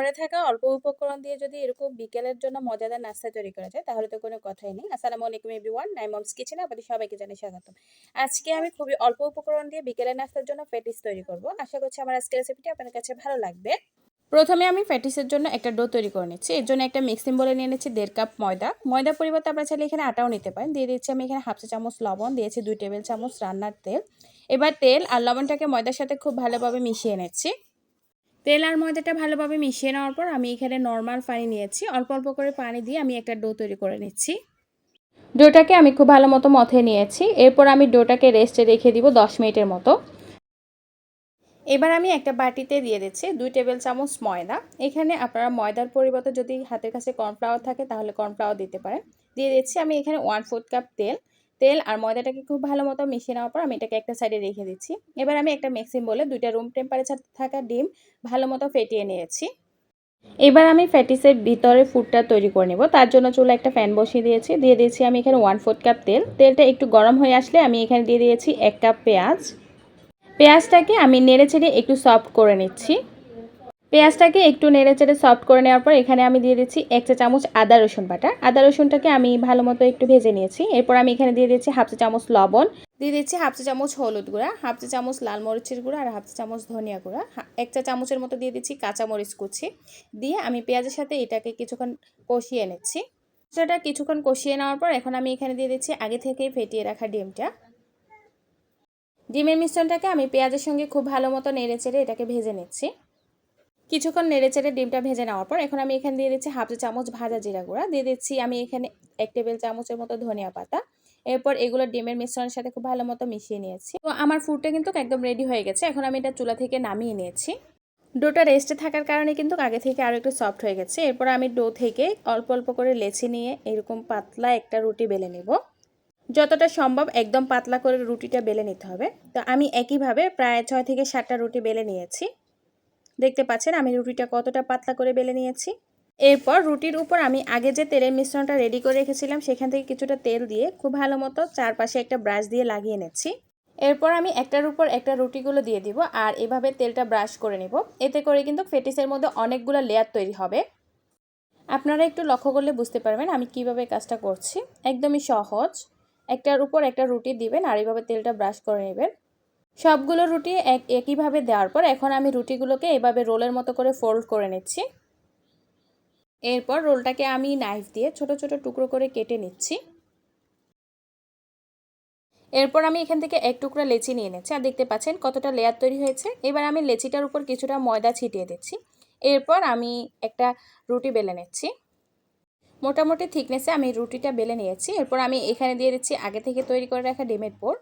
ঘরে থাকা অল্প উপকরণ দিয়ে যদি এরকম বিকেলের জন্য মজাদার নাস্তা তৈরি করা যায়, তাহলে তো কোনো কথাই নেই। আসসালামু আলাইকুম এভরিওয়ান নাই মমস কিচেনে আপনাদের সবাইকে জানাই স্বাগতম। আজকে আমি খুবই অল্প উপকরণ দিয়ে বিকেলের নাস্তার জন্য প্যাটিস তৈরি করব। আশা করছি আমার আজকের রেসিপিটি আপনাদের কাছে ভালো লাগবে। প্রথমে আমি প্যাটিসের জন্য একটা ডো তৈরি করে নিচ্ছি। এর জন্য একটা মিক্সিং বলে নিয়ে নিচ্ছি দেড় কাপ ময়দা। ময়দার পরিবর্তে আপনারা চাইলে এখানে আটাও নিতে পারেন। দিয়ে দিচ্ছি আমি এখানে হাফ চা চামচ লবণ, দিয়েছি দুই টেবিল চামচ রান্নার তেল। এবার তেল আর লবণটাকে ময়দার সাথে খুব ভালোভাবে মিশিয়ে নিচ্ছি। তেল আর ময়দাটা ভালোভাবে মিশিয়ে নেওয়ার পর আমি এখানে নর্মাল পানি নিয়েছি। অল্প অল্প করে পানি দিয়ে আমি একটা ডো তৈরি করে নিচ্ছি। ডোটাকে আমি খুব ভালো মতো মথে নিয়েছি। এরপর আমি ডোটাকে রেস্টে রেখে দিব দশ মিনিটের মতো। এবার আমি একটা বাটিতে দিয়ে দিচ্ছি দুই টেবিল চামচ ময়দা। এখানে আপনারা ময়দার পরিবর্তে যদি হাতের কাছে কর্নফ্লাওয়ার থাকে তাহলে কর্নফ্লাওয়ার দিতে পারেন। দিয়ে দিচ্ছি আমি এখানে ওয়ান ফোর্থ কাপ তেল। তেল আর ময়দাটাকে খুব ভালো মতো মিশিয়ে নেওয়ার পর আমি এটাকে একটা সাইডে রেখে দিচ্ছি। এবার আমি একটা মিক্সিং বলে দুইটা রুম টেম্পারেচার থাকা ডিম ভালো মতো ফেটিয়ে নিয়েছি। এবার আমি ফ্যাটিসের ভিতরে ফুডটা তৈরি করে নেব। তার জন্য চুলা একটা ফ্যান বসিয়ে দিয়েছি। দিয়ে দিয়েছি আমি এখানে ওয়ান ফোর্থ কাপ তেল। তেলটা একটু গরম হয়ে আসলে আমি এখানে দিয়ে দিয়েছি এক কাপ পেঁয়াজ। পেঁয়াজটাকে আমি নেড়ে চেড়ে একটু সফট করে নিচ্ছি। পেঁয়াজটাকে একটু নেড়ে চেড়ে সফট করে নেওয়ার পর এখানে আমি দিয়ে দিচ্ছি এক চা চামচ আদা রসুন বাটা। আদা রসুনটাকে আমি ভালো মতো একটু ভেজে নিয়েছি। এরপর আমি এখানে দিয়ে দিচ্ছি হাফ চা চামচ লবণ। দিয়ে দিচ্ছি হাফ চা চামচ হলুদ গুঁড়া, হাফ চা চামচ লাল মরিচের গুঁড়া আর হাফ চা চামচ ধনিয়া গুঁড়া। এক চা চামচের মতো দিয়ে দিচ্ছি কাঁচা মরিচ কুচি। দিয়ে আমি পেঁয়াজের সাথে এটাকে কিছুক্ষণ কষিয়ে নিচ্ছি। সেটা কিছুক্ষণ কষিয়ে নেওয়ার পর এখন আমি এখানে দিয়ে দিচ্ছি আগে থেকে ফেটিয়ে রাখা ডিমটা। ডিমের মিশ্রণটাকে আমি পেঁয়াজের সঙ্গে খুব ভালো মতো নেড়ে চেড়ে এটাকে ভেজে নিচ্ছি। কিছুক্ষণ নেড়েচেড়ে ডিমটা ভেজে নেওয়ার পর এখন আমি এখানে দিয়ে দিচ্ছি হাফ চামচ ভাজা জিরা গুঁড়া। দিয়ে দিচ্ছি আমি এখানে এক টেবিল চামচের মতো ধনিয়া পাতা। এরপর এগুলো ডিমের মিশ্রণের সাথে খুব ভালো মতো মিশিয়ে নিয়েছি। তো আমার ফুডটা কিন্তু একদম রেডি হয়ে গেছে। এখন আমি এটা চুলা থেকে নামিয়ে নিয়েছি। ডোটা রেস্টে থাকার কারণে কিন্তু আগে থেকে আরও একটু সফট হয়ে গেছে। এরপর আমি ডো থেকে অল্প অল্প করে লেচি নিয়ে এরকম পাতলা একটা রুটি বেলে নেব। যতটা সম্ভব একদম পাতলা করে রুটিটা বেলে নিতে হবে। তো আমি একইভাবে প্রায় ছয় থেকে সাতটা রুটি বেলে নিয়েছি। দেখতে পাচ্ছেন আমি রুটিটা কতটা পাতলা করে বেলে নিয়েছি। এরপর রুটির উপর আমি আগে যে তেলের মিশ্রণটা রেডি করে রেখেছিলাম, সেখান থেকে কিছুটা তেল দিয়ে খুব ভালো মতো চারপাশে একটা ব্রাশ দিয়ে লাগিয়ে নিচ্ছি। এরপর আমি একটার উপর একটা রুটিগুলো দিয়ে দিব আর এভাবে তেলটা ব্রাশ করে নিব। এতে করে কিন্তু ফেটিসের মধ্যে অনেকগুলো লেয়ার তৈরি হবে। আপনারা একটু লক্ষ্য করলে বুঝতে পারবেন আমি কীভাবে কাজটা করছি। একদমই সহজ। একটার উপর একটা রুটি দিবেন আর এইভাবে তেলটা ব্রাশ করে নেবেন। সবগুলো রুটি এক একইভাবে দেওয়ার পর এখন আমি রুটিগুলোকে এভাবে রোলের মতো করে ফোল্ড করে নিচ্ছি। এরপর রোলটাকে আমি নাইফ দিয়ে ছোট ছোট টুকরো করে কেটে নিচ্ছি। এরপর আমি এখান থেকে এক টুকরা লেচি নিয়ে নিচ্ছি। আর দেখতে পাচ্ছেন কতটা লেয়ার তৈরি হয়েছে। এবার আমি লেচিটার উপর কিছুটা ময়দা ছিটিয়ে দিচ্ছি। এরপর আমি একটা রুটি বেলে নিচ্ছি। মোটামুটি থিকনেসে আমি রুটিটা বেলে নিয়েছি। এরপর আমি এখানে দিয়ে দিচ্ছি আগে থেকে তৈরি করে রাখা ডিমের পোর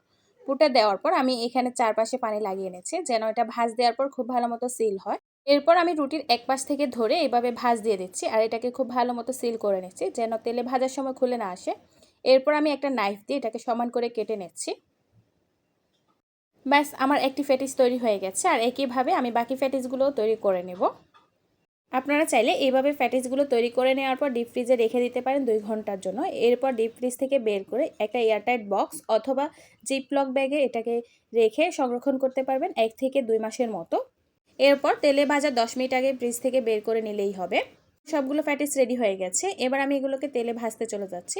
পুরটা দেওয়ার পর আমি এখানে চারপাশে পানি লাগিয়ে এনেছি, যেন এটা ভাজ দেওয়ার পর খুব ভালো মতো সিল হয়। এরপর আমি রুটির এক পাশ থেকে ধরে এভাবে ভাজ দিয়ে দিচ্ছি আর এটাকে খুব ভালো মতো সিল করে নিচ্ছি, যেন তেলে ভাজার সময় খুলে না আসে। এরপর আমি একটা নাইফ দিয়ে এটাকে সমান করে কেটে নিচ্ছি। ব্যাস, আমার একটি ফ্যাটিস তৈরি হয়ে গেছে আর একইভাবে আমি বাকি ফ্যাটিসগুলোও তৈরি করে নেব। আপনারা চাইলে এইভাবে ফ্যাটিসগুলো তৈরি করে নেওয়ার পর ডিপ ফ্রিজে রেখে দিতে পারেন দুই ঘণ্টার জন্য। এরপর ডিপ ফ্রিজ থেকে বের করে একটা এয়ারটাইট বক্স অথবা জিপলক ব্যাগে এটাকে রেখে সংরক্ষণ করতে পারবেন এক থেকে দুই মাসের মতো। এরপর তেলে ভাজা দশ মিনিট আগে ফ্রিজ থেকে বের করে নিলেই হবে। সবগুলো ফ্যাটিস রেডি হয়ে গেছে। এবার আমি এগুলোকে তেলে ভাজতে চলে যাচ্ছি।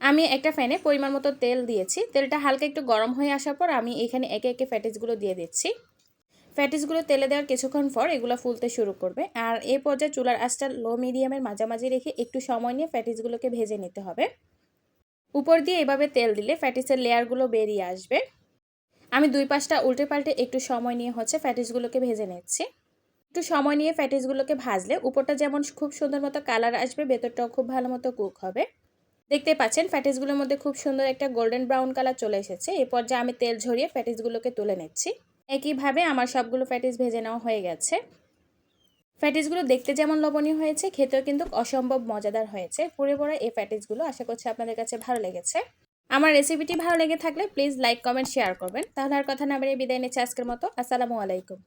আমি একটা ফ্যানে পরিমাণ মতো তেল দিয়েছি। তেলটা হালকা একটু গরম হয়ে আসার পর আমি এখানে একে একে ফ্যাটিসগুলো দিয়ে দিচ্ছি। ফ্যাটিসগুলো তেলে দেওয়ার কিছুক্ষণ পর এগুলো ফুলতে শুরু করবে। আর এ পর্যায়ে চুলার আঁচটা লো মিডিয়ামের মাঝামাঝি রেখে একটু সময় নিয়ে ফ্যাটিসগুলোকে ভেজে নিতে হবে। উপর দিয়ে এভাবে তেল দিলে ফ্যাটিসের লেয়ারগুলো বেরিয়ে আসবে। আমি দুই পাশটা উল্টে পাল্টে একটু সময় নিয়ে হচ্ছে ফ্যাটিসগুলোকে ভেজে নিচ্ছি। একটু সময় নিয়ে ফ্যাটিসগুলোকে ভাজলে উপরটা যেমন খুব সুন্দর মতো কালার আসবে, ভেতরটাও খুব ভালো মতো কুক হবে। দেখতে পাচ্ছেন ফ্যাটিসগুলোর মধ্যে খুব সুন্দর একটা গোল্ডেন ব্রাউন কালার চলে এসেছে। এই পর্যায়ে আমি তেল ঝরিয়ে ফ্যাটিসগুলোকে তুলে নিচ্ছি। একইভাবে আমার সবগুলো ফ্যাটিস ভেজে নেওয়া হয়ে গেছে। ফ্যাটিসগুলো দেখতে যেমন লবণীয় হয়েছে, খেতেও কিন্তু অসম্ভব মজাদার হয়েছে। পুরে পড়া এই ফ্যাটিসগুলো আশা করছি আপনাদের কাছে ভালো লেগেছে। আমার রেসিপিটি ভালো লেগে থাকলে প্লিজ লাইক কমেন্ট শেয়ার করবেন। তাহলে আর কথা না বেরিয়ে বিদায় নিচ্ছে আজকের মতো। আসসালামু আলাইকুম।